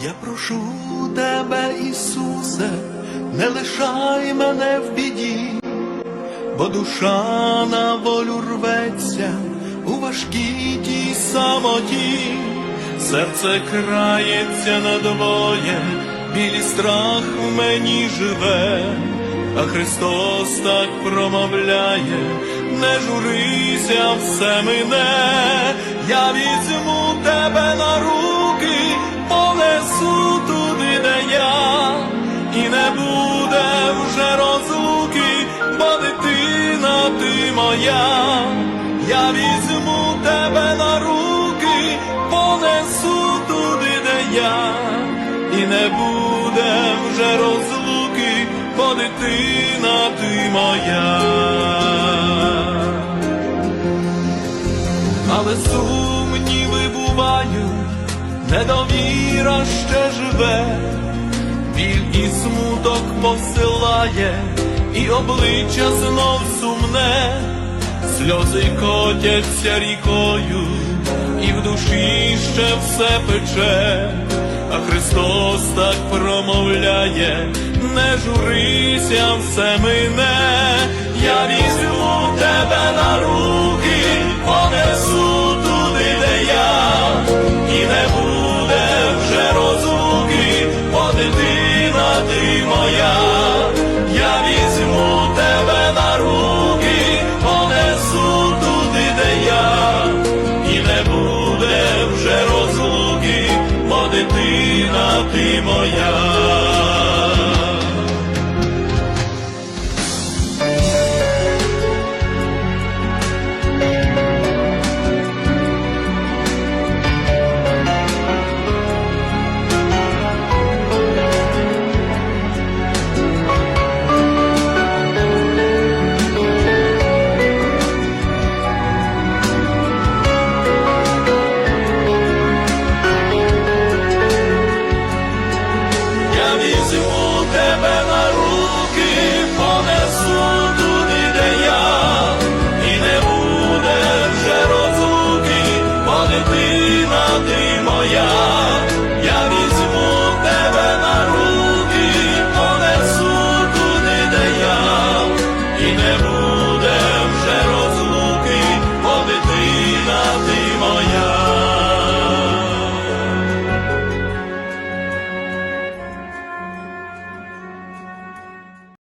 Я прошу тебе, Ісусе, не лишай мене в біді, бо душа на волю рветься у важкій тій самоті, серце крається надвоє, білі страх в мені живе, а Христос так промовляє, не журися, все мине, я візьму тебе моя, я візьму тебе на руки, понесу туди, де я, і не буде вже розлуки, бо дитина ти моя. Але сумніви бувають, недовіра ще живе, біль і смуток посилає, і обличчя знов сумне, сльози котяться рікою, і в душі ще все пече, а Христос так промовляє, не журися, все мине, я візьму тебе на руки,